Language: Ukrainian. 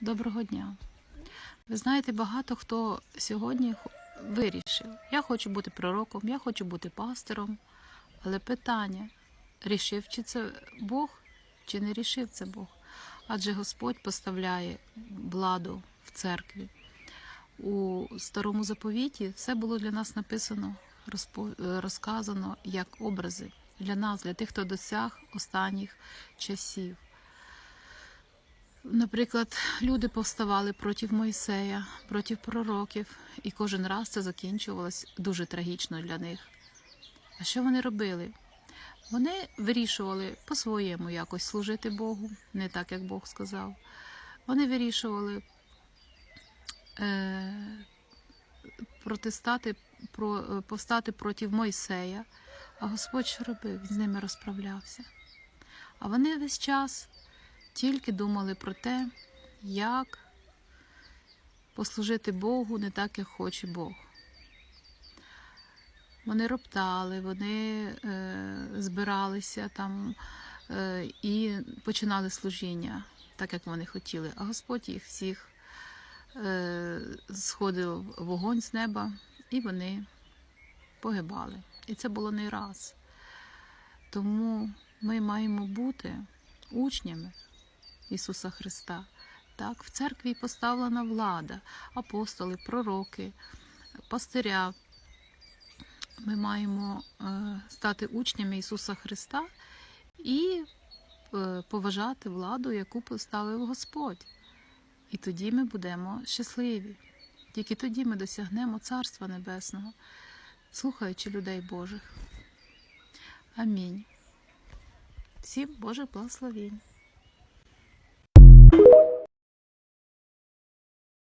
Доброго дня. Ви знаєте, багато хто сьогодні вирішив: я хочу бути пророком, я хочу бути пастором. Але питання: рішив чи це Бог, чи не рішив це Бог? Адже Господь поставляє владу в церкві. У старому заповіті все було для нас написано, розказано як образи для нас, для тих, хто досяг останніх часів. Наприклад, люди повставали проти Мойсея, проти пророків, і кожен раз це закінчувалось дуже трагічно для них. А що вони робили? Вони вирішували по-своєму якось служити Богу, не так, як Бог сказав. Вони вирішували е, протистати, про, повстати проти Мойсея, а Господь що робив? Він з ними розправлявся. А вони весь час тільки думали про те, як послужити Богу не так, як хоче Бог. Вони роптали, вони е, збиралися там е, і починали служіння, так як вони хотіли. А Господь їх всіх е, сходив вогонь з неба, і вони погибали. І це було не раз. Тому ми маємо бути учнями Ісуса Христа. Так, в церкві поставлена влада, апостоли, пророки, пастиря. Ми маємо е, стати учнями Ісуса Христа і е, поважати владу, яку поставив Господь. І тоді ми будемо щасливі. Тільки тоді ми досягнемо Царства Небесного, слухаючи людей Божих. Амінь. Всім Божих благословень.